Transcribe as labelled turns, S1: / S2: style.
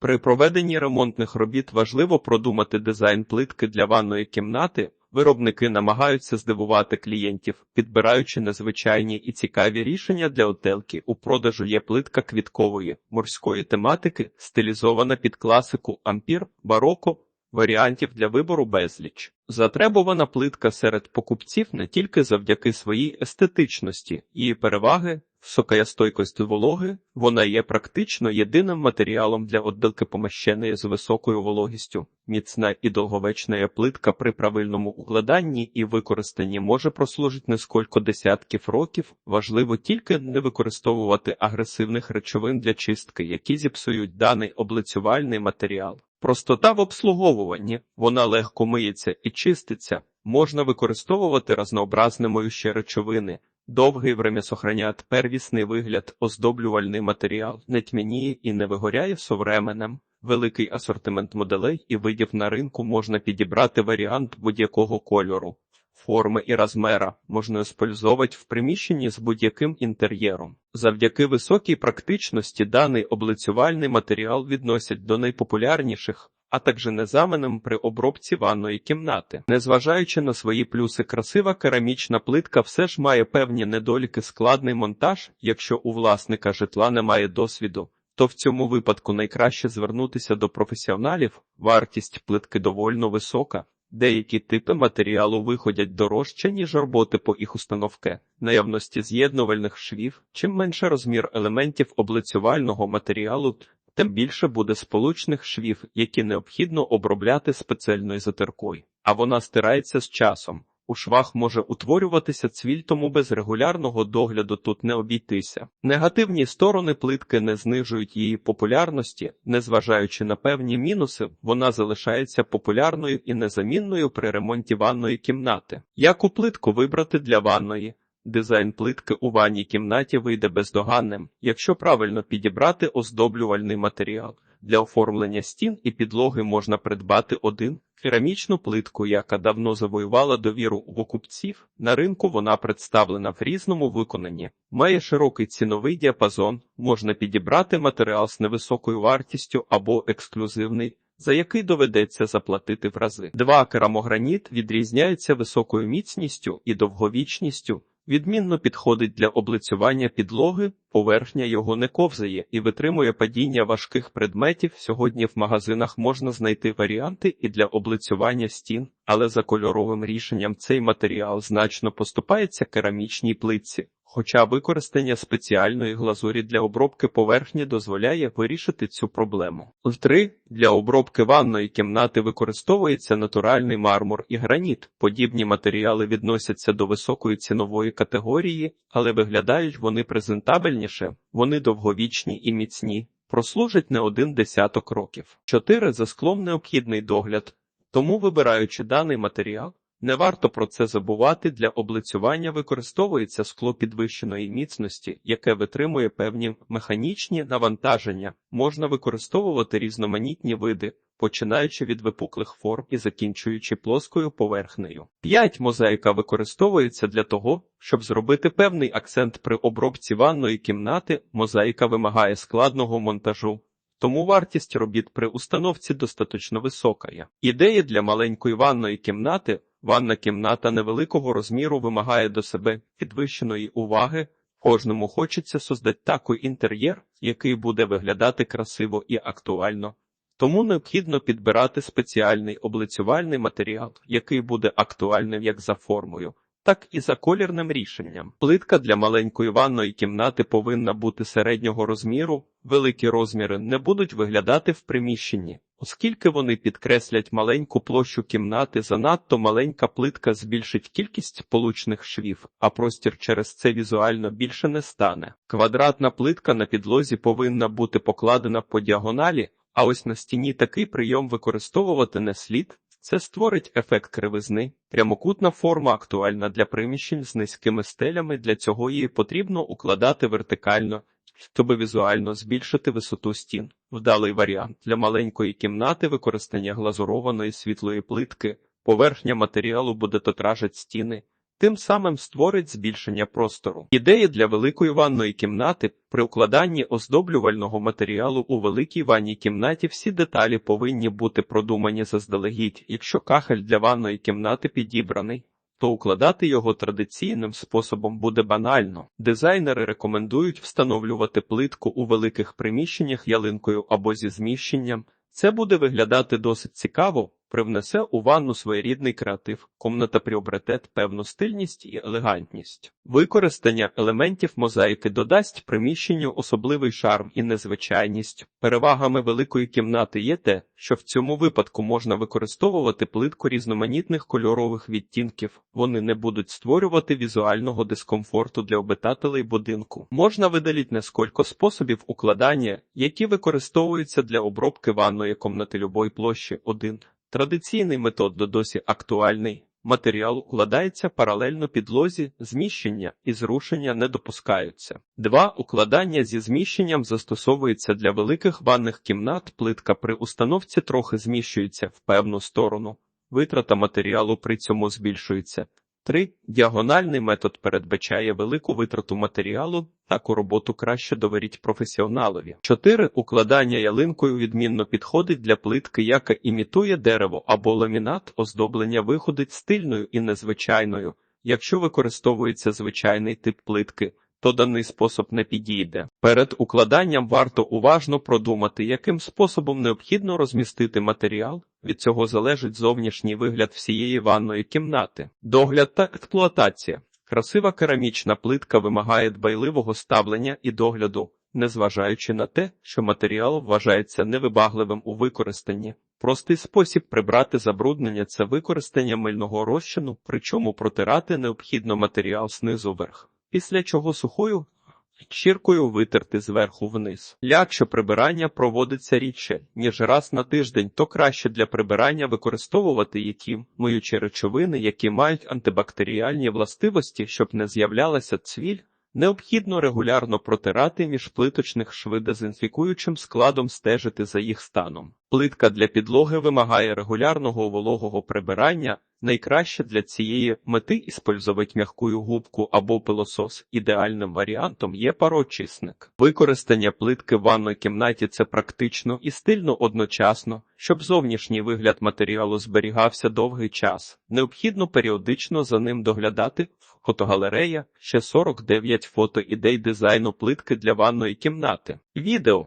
S1: При проведенні ремонтних робіт важливо продумати дизайн плитки для ванної кімнати. Виробники намагаються здивувати клієнтів, підбираючи незвичайні і цікаві рішення для отелки. У продажу є плитка квіткової, морської тематики, стилізована під класику ампір, бароко, варіантів для вибору безліч. Затребувана плитка серед покупців не тільки завдяки своїй естетичності, її переваги, висока стойкость вологи, вона є практично єдиним матеріалом для отделки помещеної з високою вологістю. Міцна і довговечна плитка при правильному укладанні і використанні може прослужити несколько десятків років. Важливо тільки не використовувати агресивних речовин для чистки, які зіпсують даний облицювальний матеріал. Простота в обслуговуванні, вона легко миється і чиститься, можна використовувати разнообразні миючі речовини, довгий время сохранять первісний вигляд, оздоблювальний матеріал, не тьмяніє і не вигоряє современем. Великий асортимент моделей і видів на ринку можна підібрати варіант будь-якого кольору, форми і розмера, можна использовувати в приміщенні з будь-яким інтер'єром. Завдяки високій практичності даний облицювальний матеріал відносять до найпопулярніших, а також незаменем при обробці ванної кімнати. Незважаючи на свої плюси, красива керамічна плитка все ж має певні недоліки складний монтаж, якщо у власника житла немає досвіду. То в цьому випадку найкраще звернутися до професіоналів, вартість плитки довольно висока, Деякі типи матеріалу виходять дорожче, ніж роботи по їх установки, наявності з'єднувальних швів. Чим менше розмір елементів облицювального матеріалу, тим більше буде сполучних швів, які необхідно обробляти спеціальною затиркою, а вона стирається з часом. У швах може утворюватися цвіль, тому без регулярного догляду тут не обійтися. Негативні сторони плитки не знижують її популярності, незважаючи на певні мінуси, вона залишається популярною і незамінною при ремонті ванної кімнати. Яку плитку вибрати для ванної? Дизайн плитки у ванній кімнаті вийде бездоганним, якщо правильно підібрати оздоблювальний матеріал. Для оформлення стін і підлоги можна придбати один керамічну плитку, яка давно завоювала довіру у покупців. На ринку вона представлена в різному виконанні, має широкий ціновий діапазон, можна підібрати матеріал з невисокою вартістю або ексклюзивний. За який доведеться заплатити в рази. Два керамограніт відрізняється високою міцністю і довговічністю, Відмінно підходить для облицювання підлоги, поверхня його не ковзає і витримує падіння важких предметів. Сьогодні в магазинах можна знайти варіанти і для облицювання стін, але за кольоровим рішенням цей матеріал значно поступається керамічній плитці. Хоча використання спеціальної глазурі для обробки поверхні дозволяє вирішити цю проблему. В 3. для обробки ванної кімнати використовується натуральний мармур і граніт. Подібні матеріали відносяться до високої цінової категорії, але виглядають вони презентабельніше, вони довговічні і міцні, прослужать не один десяток років. 4. за склом необхідний догляд. Тому, вибираючи даний матеріал, не варто про це забувати для облицювання використовується скло підвищеної міцності, яке витримує певні механічні навантаження, можна використовувати різноманітні види, починаючи від випуклих форм і закінчуючи плоскою поверхнею. 5. мозаїка використовується для того, щоб зробити певний акцент при обробці ванної кімнати. Мозаїка вимагає складного монтажу. Тому вартість робіт при установці достатньо висока. Ідеї для маленької ванної кімнати Ванна кімната невеликого розміру вимагає до себе підвищеної уваги. Кожному хочеться создати такий інтер'єр, який буде виглядати красиво і актуально. Тому необхідно підбирати спеціальний облицювальний матеріал, який буде актуальним як за формою, так і за колірним рішенням. Плитка для маленької ванної кімнати повинна бути середнього розміру, великі розміри не будуть виглядати в приміщенні. Оскільки вони підкреслять маленьку площу кімнати, занадто маленька плитка збільшить кількість получних швів, а простір через це візуально більше не стане. Квадратна плитка на підлозі повинна бути покладена по діагоналі, а ось на стіні такий прийом використовувати не слід. Це створить ефект кривизни. Прямокутна форма актуальна для приміщень з низькими стелями. Для цього її потрібно укладати вертикально, щоб візуально збільшити висоту стін. Вдалий варіант для маленької кімнати використання глазурованої світлої плитки, поверхня матеріалу буде тотражить стіни, тим самим створить збільшення простору. Ідеї для великої ванної кімнати при укладанні оздоблювального матеріалу у великій ванній кімнаті всі деталі повинні бути продумані заздалегідь. Якщо кахель для ванної кімнати підібраний, то укладати його традиційним способом буде банально. Дизайнери рекомендують встановлювати плитку у великих приміщеннях ялинкою або зі зміщенням. Це буде виглядати досить цікаво, привнесе у ванну своєрідний креатив, комната приобрете певну стильність і елегантність. Використання елементів мозаїки додасть приміщенню особливий шарм і незвичайність. Перевагами великої кімнати є те, що в цьому випадку можна використовувати плитку різноманітних кольорових відтінків. Вони не будуть створювати візуального дискомфорту для обитателей будинку. Можна видалити несколько способів укладання, які використовуються для обробки ванної комнати любої площі. 1. Традиційний метод досі актуальний. Матеріал укладається паралельно підлозі, зміщення і зрушення не допускаються. 2. Укладання зі зміщенням застосовується для великих ванних кімнат. Плитка при установці трохи зміщується в певну сторону. Витрата матеріалу при цьому збільшується. 3. Діагональний метод передбачає велику витрату матеріалу, таку роботу краще довіріть професіоналові. 4. Укладання ялинкою відмінно підходить для плитки, яка імітує дерево або ламінат, оздоблення виходить стильною і незвичайною. Якщо використовується звичайний тип плитки, то даний спосіб не підійде. Перед укладанням варто уважно продумати, яким способом необхідно розмістити матеріал. Від цього залежить зовнішній вигляд всієї ванної кімнати. Догляд та експлуатація. Красива керамічна плитка вимагає дбайливого ставлення і догляду, незважаючи на те, що матеріал вважається невибагливим у використанні. Простий спосіб прибрати забруднення це використання мильного розчину, причому протирати необхідно матеріал знизу вверх, після чого сухою щіркою витерти зверху вниз. Якщо прибирання проводиться рідше, ніж раз на тиждень, то краще для прибирання використовувати які миючі речовини, які мають антибактеріальні властивості, щоб не з'являлася цвіль. Необхідно регулярно протирати міжплиточних шви дезінфікуючим складом стежити за їх станом. Плитка для підлоги вимагає регулярного вологого прибирання. Найкраще для цієї мети іспользовать м'якую губку або пилосос. Ідеальним варіантом є пароочисник. Використання плитки в ванної кімнаті це практично і стильно одночасно, щоб зовнішній вигляд матеріалу зберігався довгий час. Необхідно періодично за ним доглядати. Фотогалерея ще 49 фото ідей дизайну плитки для ванної кімнати. Відео